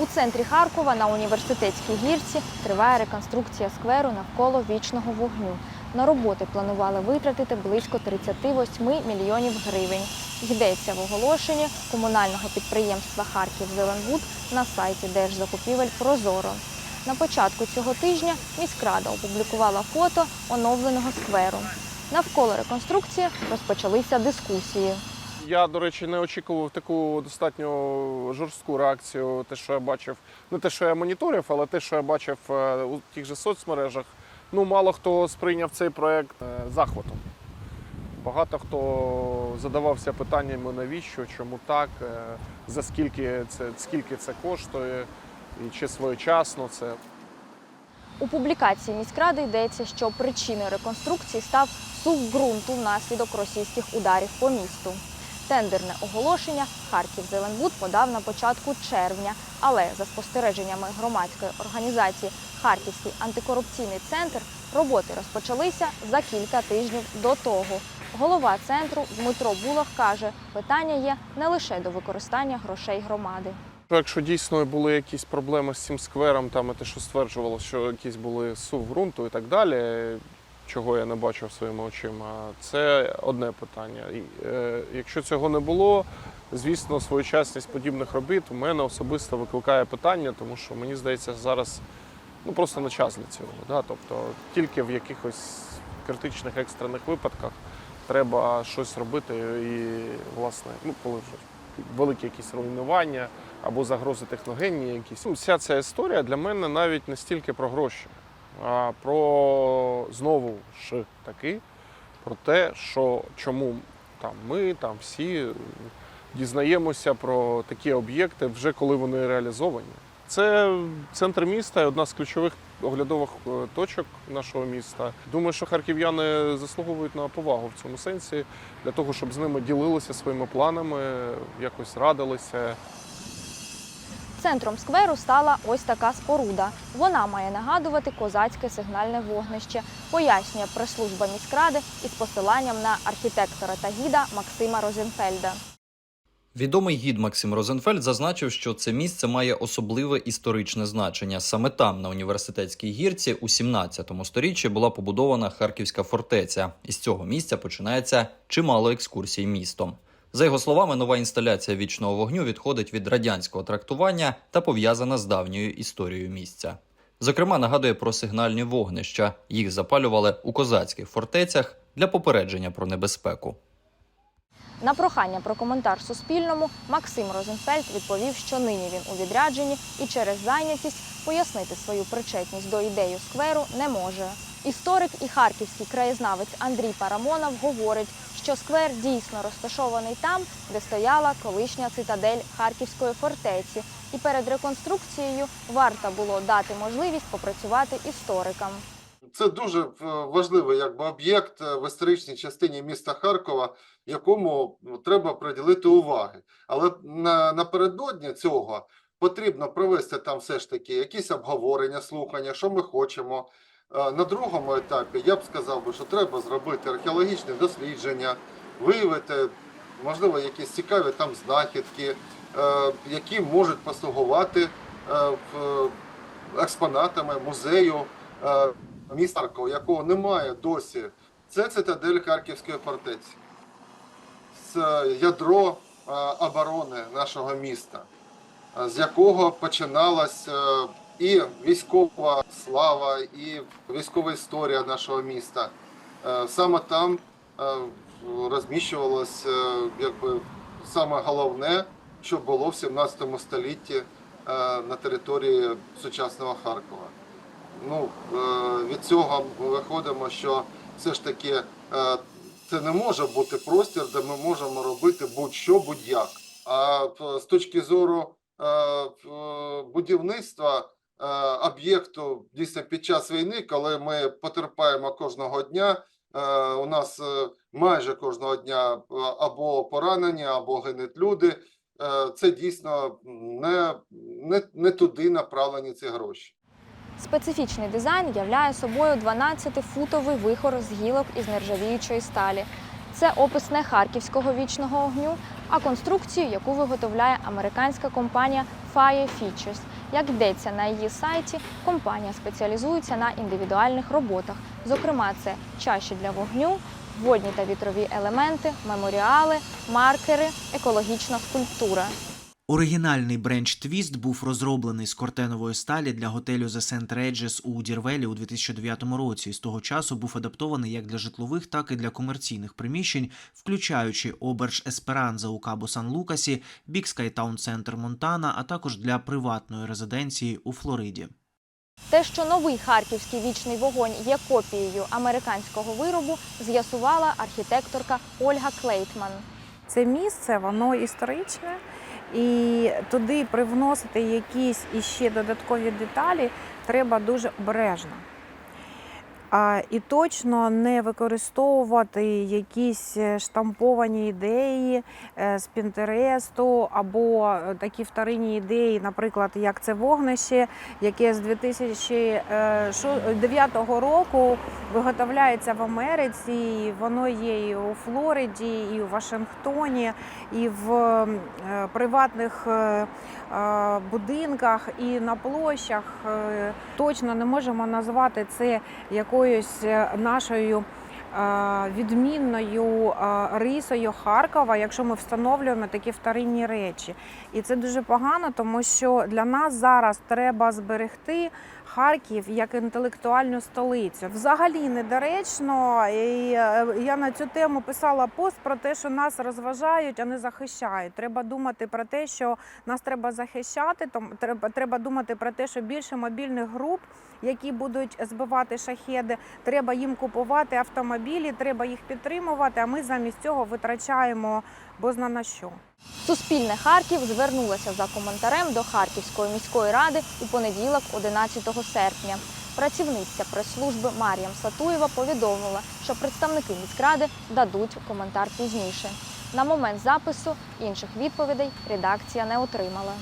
У центрі Харкова на університетській гірці триває реконструкція скверу навколо вічного вогню. На роботи планували витратити близько 38 мільйонів гривень. Йдеться в оголошенні комунального підприємства Харків Зеленбуд на сайті Держзакупівель Прозоро. На початку цього тижня міськрада опублікувала фото оновленого скверу. Навколо реконструкції розпочалися дискусії. Я, до речі, не очікував таку достатньо жорстку реакцію. Те, що я бачив, не те, що я моніторив, але те, що я бачив е, у тих же соцмережах. Ну, мало хто сприйняв цей проект е, захватом. Багато хто задавався питаннями, навіщо, чому так, е, за скільки це, скільки це коштує, і чи своєчасно це. У публікації міськради йдеться, що причиною реконструкції став сув ґрунту внаслідок російських ударів по місту. Тендерне оголошення Харків Зеленбуд подав на початку червня, але за спостереженнями громадської організації Харківський антикорупційний центр роботи розпочалися за кілька тижнів до того. Голова центру Дмитро Булах каже, питання є не лише до використання грошей громади. Якщо дійсно були якісь проблеми з цим сквером, там те, що стверджувало, що якісь були сув ґрунту і так далі, чого я не бачив своїми очима, це одне питання. Е, якщо цього не було, звісно, своєчасність подібних робіт у мене особисто викликає питання, тому що мені здається, зараз ну просто не час для цього. Да? Тобто тільки в якихось критичних екстрених випадках треба щось робити і, власне, ну коли вже великі якісь руйнування або загрози техногенні якісь. Ну, Вся ця історія для мене навіть не стільки про гроші, про знову ж таки про те, що чому там ми там всі дізнаємося про такі об'єкти вже коли вони реалізовані. Це центр міста одна з ключових оглядових е, точок нашого міста. Думаю, що харків'яни заслуговують на повагу в цьому сенсі для того, щоб з ними ділилися своїми планами, якось радилися. Центром скверу стала ось така споруда. Вона має нагадувати козацьке сигнальне вогнище, пояснює прес-служба міськради із посиланням на архітектора та гіда Максима Розенфельда. Відомий гід Максим Розенфельд зазначив, що це місце має особливе історичне значення. Саме там, на університетській гірці, у 17 сторіччі була побудована Харківська фортеця. І з цього місця починається чимало екскурсій містом. За його словами, нова інсталяція вічного вогню відходить від радянського трактування та пов'язана з давньою історією місця. Зокрема, нагадує про сигнальні вогнища. Їх запалювали у козацьких фортецях для попередження про небезпеку. На прохання про коментар Суспільному Максим Розенфельд відповів, що нині він у відрядженні і через зайнятість пояснити свою причетність до ідеї скверу не може. Історик і харківський краєзнавець Андрій Парамонов говорить, що сквер дійсно розташований там, де стояла колишня цитадель Харківської фортеці, і перед реконструкцією варто було дати можливість попрацювати історикам. Це дуже е, важливий якби об'єкт е, в історичній частині міста Харкова, якому ну, треба приділити уваги. Але на, напередодні цього потрібно провести там все ж таки якісь обговорення, слухання, що ми хочемо. Е, На другому етапі я б сказав що треба зробити археологічне дослідження, виявити, можливо, якісь цікаві там знахідки, е, які можуть послугувати е, експонатами музею міста Харкова, якого немає досі, це цитадель Харківської фортеці. Це ядро оборони нашого міста, з якого починалась і військова слава, і військова історія нашого міста. Е, Саме там е, розміщувалось е, якби саме головне, що було в 17 столітті на території сучасного Харкова. Ну, від цього ми виходимо, що все ж таки це не може бути простір, де ми можемо робити будь-що, будь-як. А з точки зору будівництва об'єкту дійсно під час війни, коли ми потерпаємо кожного дня, е, у нас е, майже кожного дня е, або поранені, або гинуть люди. Е, Це дійсно не, не, не туди направлені ці гроші. Специфічний дизайн являє собою 12-футовий вихор з гілок із нержавіючої сталі. Це опис не харківського вічного огню, а конструкцію, яку виготовляє американська компанія Fire Features. Як йдеться на її сайті, компанія спеціалізується на індивідуальних роботах. Зокрема, це чаші для вогню, водні та вітрові елементи, меморіали, маркери, екологічна скульптура. Оригінальний бренч Твіст був розроблений з кортенової сталі для готелю The St. Regis у Дірвелі у 2009 році. З того часу був адаптований як для житлових, так і для комерційних приміщень, включаючи оберж Есперанза у Кабо Сан Лукасі, Бік Скайтаун Центр Монтана, а також для приватної резиденції у Флориді. Те, що новий харківський вічний вогонь є копією американського виробу, з'ясувала архітекторка Ольга Клейтман. Це місце, воно історичне, і туди привносити якісь іще додаткові деталі треба дуже обережно. І точно не використовувати якісь е, штамповані ідеї е, з Пінтересту або е, такі вторинні ідеї, наприклад, як це вогнище, яке з 2009 року виготовляється в Америці. і Воно є і у Флориді, і у Вашингтоні, і в приватних будинках, і на площах. Точно не можемо назвати це якоюсь е, нашою. Е, Відмінною е, рисою Харкова, якщо ми встановлюємо такі вторинні речі, і це дуже погано, тому що для нас зараз треба зберегти Харків як інтелектуальну столицю. Взагалі недоречно. І е, я на цю тему писала пост про те, що нас розважають, а не захищають. Треба думати про те, що нас треба захищати. Треба, треба думати про те, що більше мобільних груп, які будуть збивати шахеди, треба їм купувати автомобілі, треба їх підтримувати. А ми замість цього витрачаємо бозна на що. Суспільне Харків звернулося за коментарем до Харківської міської ради у понеділок, 11 серпня. Працівниця прес-служби Мар'ям Сатуєва повідомила, що представники міськради дадуть коментар пізніше. На момент запису інших відповідей редакція не отримала.